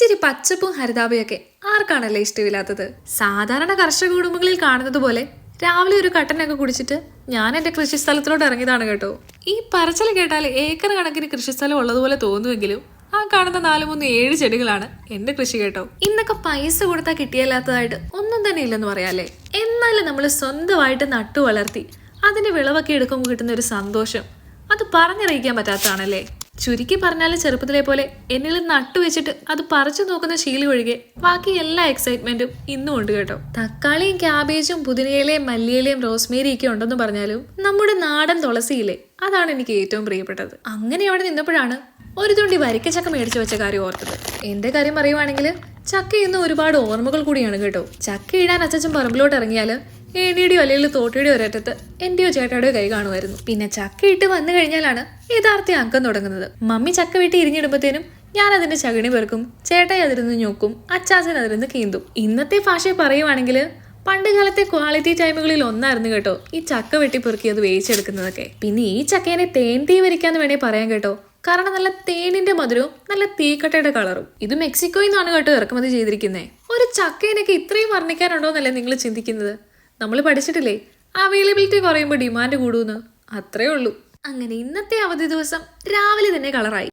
ഇച്ചിരി പച്ചപ്പും ഹരിതാപയൊക്കെ ആർക്കാണല്ലേ ഇഷ്ടമില്ലാത്തത്? സാധാരണ കർഷക കുടുംബങ്ങളിൽ കാണുന്നത് പോലെ രാവിലെ ഒരു കട്ടനൊക്കെ കുടിച്ചിട്ട് ഞാൻ എന്റെ കൃഷിസ്ഥലത്തിലോട്ട് ഇറങ്ങിയതാണ് കേട്ടോ. ഈ പറച്ചൽ കേട്ടാൽ ഏക്കർ കണക്കിന് കൃഷിസ്ഥലം ഉള്ളതുപോലെ തോന്നുമെങ്കിലും ആ കാണുന്ന നാല് മൂന്ന് ഏഴ് ചെടികളാണ് എന്റെ കൃഷി കേട്ടോ. ഇന്നൊക്കെ പൈസ കൊടുത്താൽ കിട്ടിയല്ലാത്തതായിട്ട് ഒന്നും തന്നെ ഇല്ലെന്ന് പറയാല്ലേ? എന്നാലും നമ്മൾ സ്വന്തമായിട്ട് നട്ടു വളർത്തി അതിന്റെ വിളവൊക്കെ എടുക്കുമ്പോൾ കിട്ടുന്ന ഒരു സന്തോഷം. അത് പറഞ്ഞറിയിക്കാൻ പറ്റാത്തതാണല്ലേ? ചുരുക്കി പറഞ്ഞാൽ ചെറുപ്പത്തിലെ പോലെ എന്നിൽ നട്ടുവെച്ചിട്ട് അത് പറിച്ചു നോക്കുന്ന ശീലി ഒഴികെ ബാക്കി എല്ലാ എക്സൈറ്റ്മെന്റും ഇന്നും ഉണ്ട് കേട്ടോ. തക്കാളിയും ക്യാബേജും പുതിനയിലയും മല്ലിയിലയും റോസ്മേരിയൊക്കെ ഉണ്ടെന്ന് പറഞ്ഞാലും നമ്മുടെ നാടൻ തുളസിയിലെ അതാണ് എനിക്ക് ഏറ്റവും പ്രിയപ്പെട്ടത്. അങ്ങനെ അവിടെ നിന്നപ്പോഴാണ് ഒരു തുണ്ടി വരിക്കച്ചക്ക മേടിച്ചു വെച്ച കാര്യം ഓർത്തത്. എന്റെ കാര്യം പറയുവാണെങ്കിൽ ചക്ക ഇന്ന് ഒരുപാട് ഓർമ്മകൾ കൂടിയാണ് കേട്ടോ. ചക്ക ഇടാൻ അച്ഛൻ പറമ്പിലോട്ട് ഇറങ്ങിയാൽ ഏണിയുടെയോ അല്ലെങ്കിൽ തോട്ടിയുടെയോ ഒരറ്റത്ത് എന്റെയോ ചേട്ടയുടെയോ കൈ കാണുമായിരുന്നു. പിന്നെ ചക്ക ഇട്ട് വന്നു കഴിഞ്ഞാലാണ് യഥാർത്ഥ അങ്കം തുടങ്ങുന്നത്. മമ്മി ചക്ക വെട്ടി ഇരിഞ്ഞിടുമ്പത്തേനും ഞാൻ അതിന്റെ ചകിണി പെറുക്കും ചേട്ടായി അതിരുന്ന് ഞോക്കും അച്ചാച്ചൻ അതിരുന്ന് കീന്തും. ഇന്നത്തെ ഭാഷ പറയുവാണെങ്കിൽ പണ്ട് കാലത്തെ ക്വാളിറ്റി ടൈമുകളിൽ ഒന്നായിരുന്നു കേട്ടോ ഈ ചക്ക വെട്ടി പെറുക്കി അത് വേവിച്ചെടുക്കുന്നതൊക്കെ. പിന്നെ ഈ ചക്കേനെ തേൻ തീ വരിക്കാന്ന് വേണേ പറയാൻ കേട്ടോ. കാരണം നല്ല തേനിന്റെ മധുരവും നല്ല തീക്കട്ടയുടെ കളറും. ഇത് മെക്സിക്കോയിൽ നിന്നാണ് കേട്ടോ ഇറക്കുമതി ചെയ്തിരിക്കുന്നത് ഒരു ചക്കേനൊക്കെ ഇത്രയും വർണിക്കാനുണ്ടോന്നല്ലേ നിങ്ങൾ ചിന്തിക്കുന്നത്? നമ്മൾ പഠിച്ചിട്ടില്ലേ? അവൈലബിലിറ്റി കുറയുമ്പോൾ ഡിമാൻഡ് കൂടുമെന്ന് അത്രേ ഉള്ളൂ. അങ്ങനെ ഇന്നത്തെ അവധി ദിവസം രാവിലെ തന്നെ കളറായി